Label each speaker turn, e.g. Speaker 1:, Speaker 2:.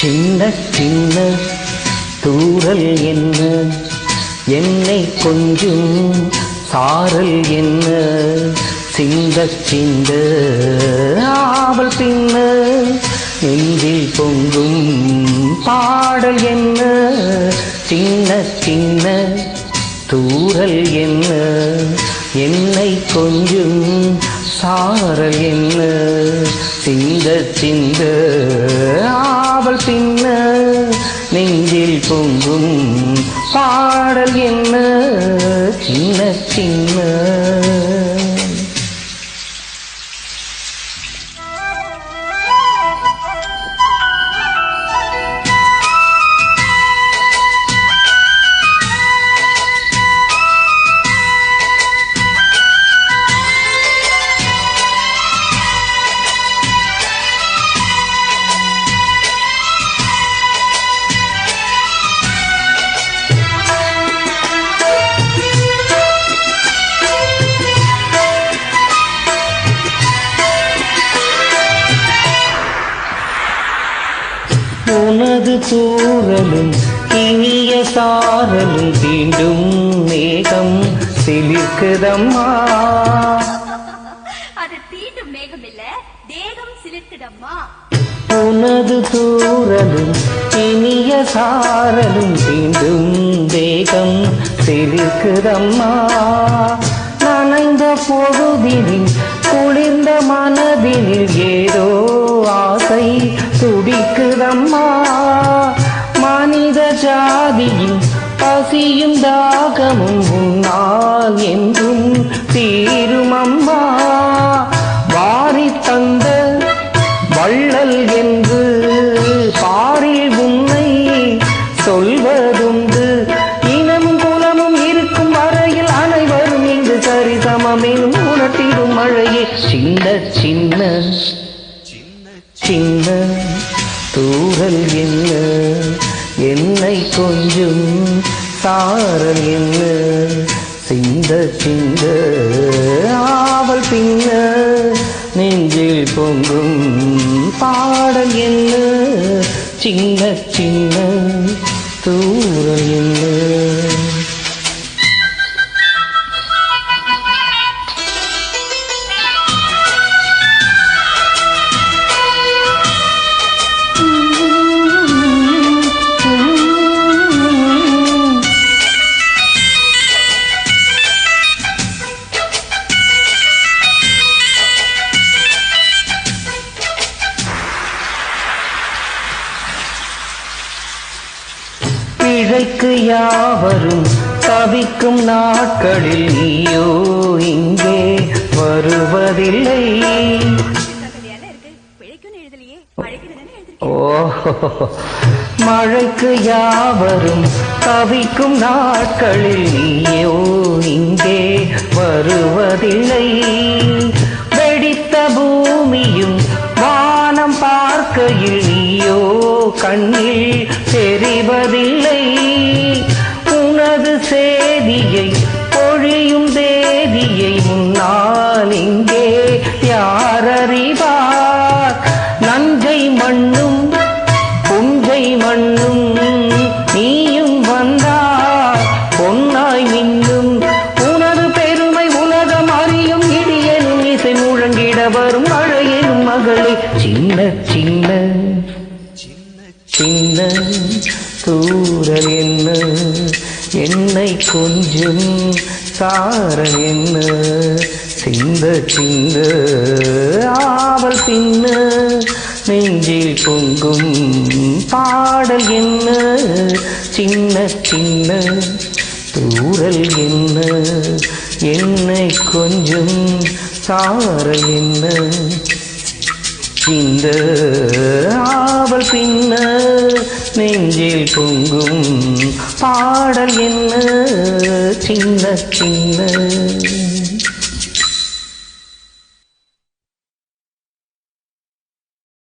Speaker 1: சின்ன சின்ன தூரல் என்ன? என்னை கொஞ்சம் சாரல் என்ன? சிந்த சிந்த ஆவல் பின்ன நெஞ்சில் பொங்கும் பாடல் என்ன? சின்ன சின்ன தூரல் என்ன? என்னை கொஞ்சும் சாரல் என்ன? சிந்த சிந்த ஆவல் பின்ன நெஞ்சில் பொங்கும் பாடல் என்ன? சின்ன சின்ன. உனது தூரலும் இனிய சாரலும் தீண்டும் மேகம் சிலிர்க்குதம்மா.
Speaker 2: அது தீண்டும் மேகம் இல்ல தேகம் சிலிர்க்குதம்மா.
Speaker 1: உனது தூரலும் இனிய சாரலும் தீண்டும் தேகம் சிலிர்க்குதம்மா. நனைந்த பொழுதினில் குளிர்ந்த மனதினில் ஏதோ பசியும் தாகமும் உன்னால் என்றும் தீருமம்மா வாரி தந்த வள்ளல் என்று பாரில் உன்னை சொல்வதுண்டு. இனமும் குலமும் இருக்கும் வரையில் அனைவரும் இங்கு சரிசமமெனும் உணர்த்திடும் மழையே. சின்ன சின்ன சின்ன தூரல் என்ன? என்னை கொஞ்சம் சாரல் என்ன சிந்த சிந்த ஆவல் பின்ன நெஞ்சில் பொங்கும் பாடல் என்ன சின்ன சின்ன தூரல் என்ன. பிழைக்கு யாவரும் தவிக்கும் நாட்களில் நீயோ இங்கே வருவதில்லை.
Speaker 2: தகதியால
Speaker 1: ஓ மழைக்கு யாவரும் தவிக்கும் நாட்களில் நீயோ இங்கே வருவதில்லை. வெடித்த பூமியும் வானம் பார்க்கையில் நீயோ கண்ணில் தெரிவதில்லை. புஞ்சை மண்ணும் நீயும் வந்தா பொன்னாய் மின்னும். உனது பெருமை உலகம் அறியும் இடியனும் இசை முழங்கிட வரும் அழையும் மகளே. சின்ன சின்ன சின்ன தூரல் என்ன? என்னை கொஞ்சம் சாரல் என்ன? சிந்த சிந்த ஆவல் பின்ன நெஞ்சில் பொங்கும் பாடல் என்ன? சின்ன சின்ன தூரல் என்ன? என்னை கொஞ்சம் சாரல் என்ன? இந்த ஆவல் பின்ன நெஞ்சில் பொங்கும் பாடல் என்ன? சின்ன சின்ன